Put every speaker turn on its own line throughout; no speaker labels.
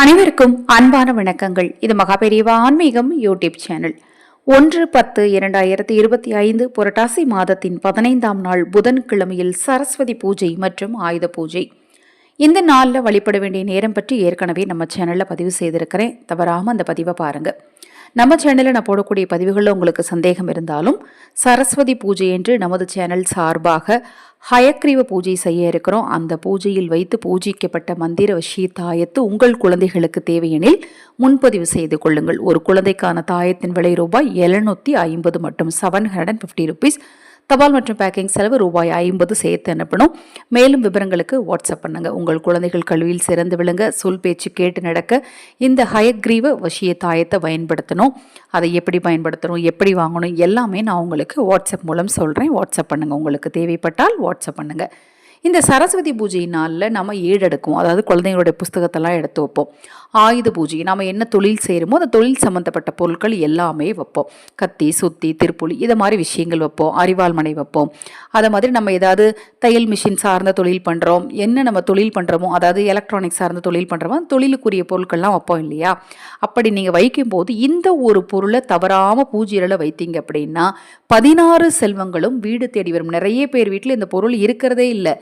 அனைவருக்கும் அன்பான வணக்கங்கள். இது மகாபெரிவா ஆன்மீகம் யூடியூப் சேனல். ஒன்று பத்து இரண்டாயிரத்தி இருபத்தி ஐந்து புரட்டாசி மாதத்தின் பதினைந்தாம் நாள் புதன்கிழமையில் சரஸ்வதி பூஜை மற்றும் ஆயுத பூஜை. இந்த நாளில் வழிபட வேண்டிய நேரம் பற்றி ஏற்கனவே நம்ம சேனலில் பதிவு செய்திருக்கிறேன். தவறாமல் அந்த பதிவை பாருங்கள் நம்ம சேனலில் நான் போடக்கூடிய பதிவுகளில் உங்களுக்கு சந்தேகம் இருந்தாலும் சரஸ்வதி பூஜை என்று நமது சேனல் சார்பாக ஹயக்ரீவ பூஜை செய்ய இருக்கிறோம். அந்த பூஜையில் வைத்து பூஜிக்கப்பட்ட மந்திர வஷி தாயத்து உங்கள் குழந்தைகளுக்கு தேவையெனில் முன்பதிவு செய்து கொள்ளுங்கள். ஒரு குழந்தைக்கான தாயத்தின் விலை ரூபாய் எழுநூற்றி ஐம்பது மட்டும் seven hundred and fifty rupees தபால் மற்றும் பேக்கிங் செலவு ரூபாய் ஐம்பது சேர்த்து அனுப்பணும். மேலும் விவரங்களுக்கு வாட்ஸ்அப் பண்ணுங்க. உங்கள் குழந்தைகள் கல்வியில் சிறந்து விளங்க சொல் பேச்சு கேட்டு நடக்க இந்த ஹயக்ரீவ வசிய தாயத்தை பயன்படுத்தணும். அதை எப்படி பயன்படுத்தணும் எப்படி வாங்கணும் எல்லாமே நான் உங்களுக்கு வாட்ஸ்அப் மூலம் சொல்கிறேன் வாட்ஸ்அப் பண்ணுங்கள் உங்களுக்கு தேவைப்பட்டால் வாட்ஸ்அப் பண்ணுங்கள் இந்த சரஸ்வதி பூஜை நாளில் நம்ம ஏடெடுக்கும் அதாவது குழந்தைங்களுடைய புஸ்தகத்தெல்லாம் எடுத்து வைப்போம். ஆயுத பூஜை நம்ம என்ன தொழில் செய்கிறோமோ அந்த தொழில் சம்மந்தப்பட்ட பொருட்கள் எல்லாமே வைப்போம். கத்தி சுத்தி திருப்புளி இதை மாதிரி விஷயங்கள் வைப்போம். அறிவாள்மனை வைப்போம். அதை மாதிரி நம்ம ஏதாவது தையல் மிஷின் சார்ந்த தொழில் பண்ணுறோம் என்ன நம்ம தொழில் பண்ணுறோமோ அதாவது எலக்ட்ரானிக் சார்ந்த தொழில் பண்ணுறோமோ தொழிலுக்குரிய பொருட்கள்லாம் வைப்போம் இல்லையா? அப்படி நீங்கள் வைக்கும்போது இந்த ஒரு பொருளை தவறாமல் பூஜையில் வைத்தீங்க அப்படின்னா பதினாறு செல்வங்களும் வீடு தேடி வரும். நிறைய பேர் வீட்டில் இந்த பொருள் இருக்கிறதே இல்லை.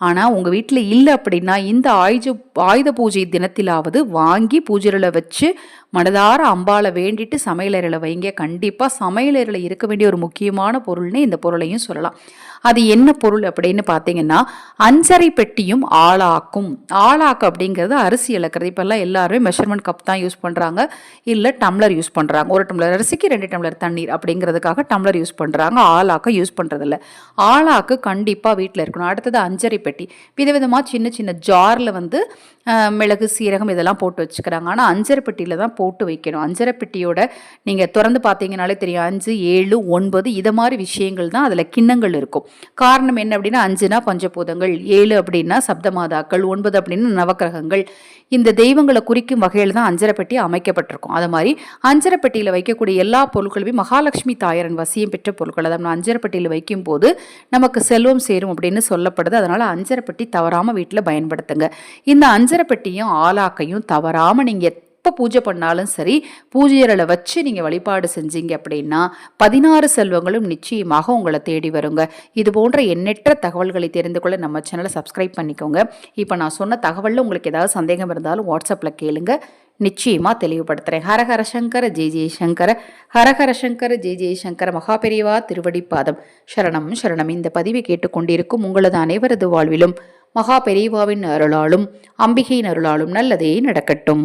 ஆனால் உங்கள் வீட்டில் இல்லை அப்படின்னா இந்த ஆயுத ஆயுத பூஜை தினத்திலாவது வாங்கி பூஜையில் வச்சு மனதார அம்பாவை வேண்டிட்டு சமையலறையில் வைங்க. கண்டிப்பாக சமையலறையில் இருக்க வேண்டிய ஒரு முக்கியமான பொருள்னு இந்த பொருளையும் சொல்லலாம். அது என்ன பொருள் அப்படின்னு பார்த்தீங்கன்னா அஞ்சரை பெட்டியும் ஆளாக்கும். ஆளாக்கு அப்படிங்கிறது அரிசி இழக்கிறது இப்போல்லாம் எல்லாருமே மெஷர்மெண்ட் கப் தான் யூஸ் பண்ணுறாங்க இல்லை டம்ளர் யூஸ் பண்ணுறாங்க ஒரு டம்ளர் அரிசிக்கு ரெண்டு டம்ளர் தண்ணீர் அப்படிங்கிறதுக்காக டம்ளர் யூஸ் பண்ணுறாங்க ஆளாக்க யூஸ் பண்ணுறதில்ல ஆளாக்கு கண்டிப்பாக வீட்டில் இருக்கணும். அடுத்தது அஞ்சரை பெட்டி. விதவிதமாக சின்ன சின்ன ஜாரில் வந்து மிளகு சீரகம் இதெல்லாம் போட்டு வச்சுக்கிறாங்க. ஆனால் அஞ்சரை பெட்டியில் தான் போட்டு வைக்கணும். அஞ்சரை பெட்டியோட நீங்கள் திறந்து பார்த்தீங்கனாலே தெரியும். அஞ்சு ஏழு ஒன்பது இதை மாதிரி விஷயங்கள் தான் அதில் கிண்ணங்கள் இருக்கும். காரணம் என்ன அப்படின்னா அஞ்சுனா பஞ்சபூதங்கள் ஏழு அப்படின்னா சப்தமாதாக்கள் ஒன்பது அப்படின்னா நவக்கிரகங்கள். இந்த தெய்வங்களை குறிக்கும் வகையில் தான் அஞ்சரை பெட்டி அமைக்கப்பட்டிருக்கும். அது மாதிரி அஞ்சரை பெட்டியில் வைக்கக்கூடிய எல்லா பொருட்களுமே மகாலட்சுமி தாயரன் வசியம் பெற்ற பொருட்கள். அதாவது அஞ்சரை பெட்டியில் வைக்கும் போது நமக்கு செல்வம் சேரும் அப்படின்னு சொல்லப்படுது. அதனால் அஞ்சரைப்பட்டி தவறாமல் வீட்டில் பயன்படுத்துங்க. இந்த அஞ்சரைப்பட்டியும் ஆலாக்கையும் தவறாமல் நீங்கள் எப்போ பூஜை பண்ணாலும் சரி பூஜையரலை வச்சு நீங்கள் வழிபாடு செஞ்சீங்க அப்படின்னா பதினாறு செல்வங்களும் நிச்சயமாக உங்களை தேடி வருங்க. இது போன்ற எண்ணற்ற தகவல்களை தெரிந்து கொள்ள நம்ம சேனலை சப்ஸ்கிரைப் பண்ணிக்கோங்க. இப்போ நான் சொன்ன தகவலில் உங்களுக்கு ஏதாவது சந்தேகம் இருந்தாலும் வாட்ஸ்அப்பில் கேளுங்கள் நிச்சயமாக தெளிவுபடுத்துகிறேன் ஹரஹர சங்கர ஜெய் ஜெயசங்கர ஹரஹர சங்கர ஜெய் ஜெயசங்கர மகாபெரிவா திருவடிப்பாதம் சரணம் சரணம். இந்த பதிவை கேட்டுக்கொண்டிருக்கும் உங்களது அனைவரது வாழ்விலும் மகா பெரியவாவின் அருளாலும் அம்பிகையின் அருளாலும் நல்லதே நடக்கட்டும்.